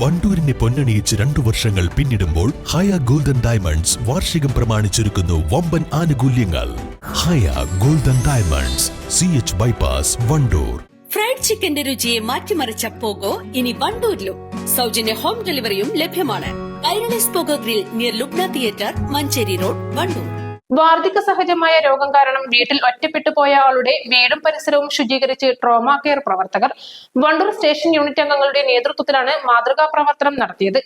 വണ്ടൂരിനെ പൊന്നണിയിച്ച് രണ്ടു വർഷങ്ങൾ പിന്നിടുമ്പോൾ ഹയ ഗോൾഡൻ ഡയമണ്ട്സ് വാർഷികം പ്രമാണിച്ചൊരുക്കുന്നു വമ്പൻ ആനുകൂല്യങ്ങൾ. Haya golden diamonds C H bypass Vandoor. Fried ചിക്കന്റെ രുചിയെ മാറ്റിമറിച്ച പോകോ ഇനി വണ്ടൂരിലും. സൗജന്യ ഹോം ഡെലിവറിയും ലഭ്യമാണ്. Pogo grill near Lubna theatre Manjeri road Vandoor. വാർദ്ധക്യ സഹജമായ രോഗം കാരണം വീട്ടിൽ ഒറ്റപ്പെട്ടു പോയ ആളുടെ വീടും പരിസരവും ശുചീകരിച്ച് ട്രോമ കെയർ പ്രവർത്തകർ വണ്ടൂർ സ്റ്റേഷൻ യൂണിറ്റ് അംഗങ്ങളുടെ നേതൃത്വത്തിലാണ് മാതൃകാ പ്രവർത്തനം നടത്തിയത്.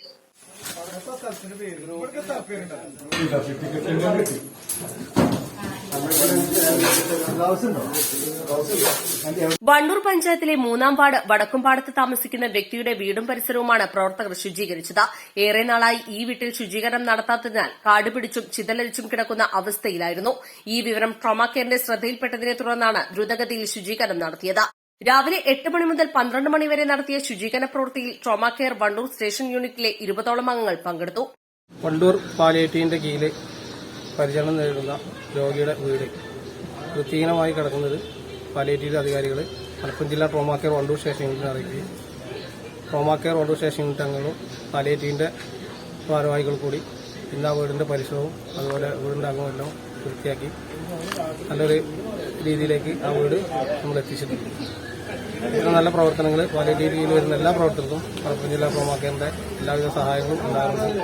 വണ്ടൂർ പഞ്ചായത്തിലെ മൂന്നാം വാർഡ് വടക്കുംപാടത്ത് താമസിക്കുന്ന വ്യക്തിയുടെ വീടും പരിസരവുമാണ് പ്രവർത്തകർ ശുചീകരിച്ചത്. ഏറെ നാളായി ഈ വീട്ടിൽ ശുചീകരണം നടത്താത്തതിനാൽ കാട് പിടിച്ചും ചിതലരിച്ചും കിടക്കുന്ന അവസ്ഥയിലായിരുന്നു. ഈ വിവരം ട്രോമ കെയറിന്റെ ശ്രദ്ധയിൽപ്പെട്ടതിനെ തുടർന്നാണ് ദ്രുതഗതിയിൽ ശുചീകരണം നടത്തിയത്. രാവിലെ എട്ട് മണി മുതൽ പന്ത്രണ്ട് മണി വരെ നടത്തിയ ശുചീകരണ പ്രവൃത്തിയിൽ ട്രോമ കെയർ വണ്ടൂർ സ്റ്റേഷൻ യൂണിറ്റിലെ ഇരുപതോളം അംഗങ്ങൾ പങ്കെടുത്തു. വണ്ടൂർ പാലിയേറ്റീവിന്റെ കീഴിൽ പരിചരണം നേരിടുന്ന രോഗിയുടെ വീട്. വൃത്തിഹീനമായി കിടക്കുന്നത് പാലിയേറ്റീവ് അധികാരികൾ മലപ്പുറം ജില്ലാ ട്രോമാ കെയർ വണ്ടൂർ സ്റ്റേഷൻ യൂണിറ്റിനെ അറിയിക്കുകയും trauma care Vandoor station unit അംഗങ്ങളും പാലിയേറ്റീവിന്റെ ഭാരവാഹികൾ കൂടി ഇന്ന് ആ വീടിന്റെ പരിസരവും അതുപോലെ വീടിന്റെ അംഗമെല്ലാം വൃത്തിയാക്കി നല്ലൊരു രീതിയിലേക്ക് ആ വീട് നമ്മൾ എത്തിച്ചിട്ടുണ്ട് ഇത്തരം നല്ല പ്രവർത്തനങ്ങൾ പാലിയേറ്റീവ് രീതിയിൽ വരുന്ന എല്ലാ പ്രവർത്തനർക്കും മലപ്പുറം ജില്ലാ ഹോമാക്കേറിന്റെ എല്ലാവിധ സഹായങ്ങളും ഉണ്ടാകുന്നുണ്ട്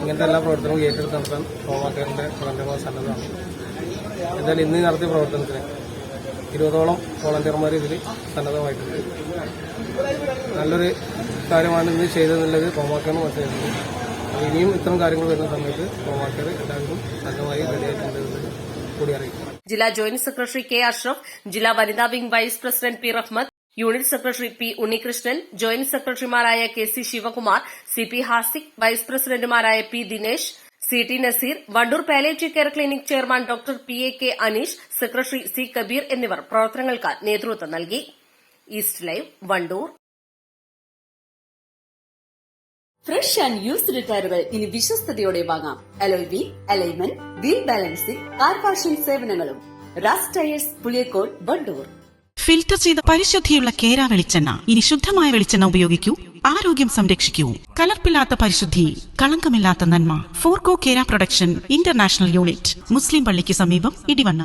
ഇങ്ങനത്തെ എല്ലാ പ്രവർത്തനവും ഏറ്റെടുത്ത് നടത്താൻ ഹോമാക്കേറിന്റെ വളണ്ടിയർമാർ സന്നദ്ധമാണ്. എന്തായാലും ഇന്ന് നടത്തിയ പ്രവർത്തനത്തിന് ഇരുപതോളം വോളണ്ടിയർമാർ ഇതിൽ സന്നദ്ധമായിട്ടുണ്ട്. നല്ലൊരു കാര്യമാണ് ഇന്ന് ചെയ്തതെന്നുള്ളത് ഹോമാക്കേറിന് മനസ്സിലാക്കുന്നത് ഇനിയും ഇത്തരം കാര്യങ്ങൾ വരുന്ന സമയത്ത് ഹോമാക്കേർ എല്ലാവർക്കും എല്ലാവരും സജ്ജമായി റെഡിയായിട്ടുണ്ട് എന്ന് കൂടി അറിയിക്കും ജില്ലാ ജോയിന്റ് സെക്രട്ടറി കെ അഷ്റഫ് ജില്ലാ വനിതാ wing vice president P Rahmath unit secretary P Unnikrishnan joint സെക്രട്ടറിമാരായ K C Sivakumar C P Hasik vice പ്രസിഡന്റുമാരായ P Dinesh C T Naseer Vandoor palliative care clinic chairman doctor P A K Aneesh secretary C Kabeer എന്നിവർ പ്രവർത്തനങ്ങൾക്ക് നേതൃത്വം നൽകി. East live Vandoor. Fresh and used ടയറുകൾ ഇനി വിശ്വസ്തയോടെ വാങ്ങാം. Alloy alignment wheel balancing car washing സേവനങ്ങളും. റാസ് ടയേഴ്സ് പുളിയക്കോട് വണ്ടൂർ ഫിൽറ്റർ ചെയ്ത പരിശുദ്ധിയുള്ള കേര വെളിച്ചെണ്ണ. ഇനി ശുദ്ധമായ വെളിച്ചെണ്ണ ഉപയോഗിക്കൂ. ആരോഗ്യം സംരക്ഷിക്കൂ. കലർപ്പില്ലാത്ത പരിശുദ്ധി കളങ്കമില്ലാത്ത നന്മ. Forco Kera production international unit മുസ്ലിം പള്ളിക്ക് സമീപം ഇടിവണ്ണ.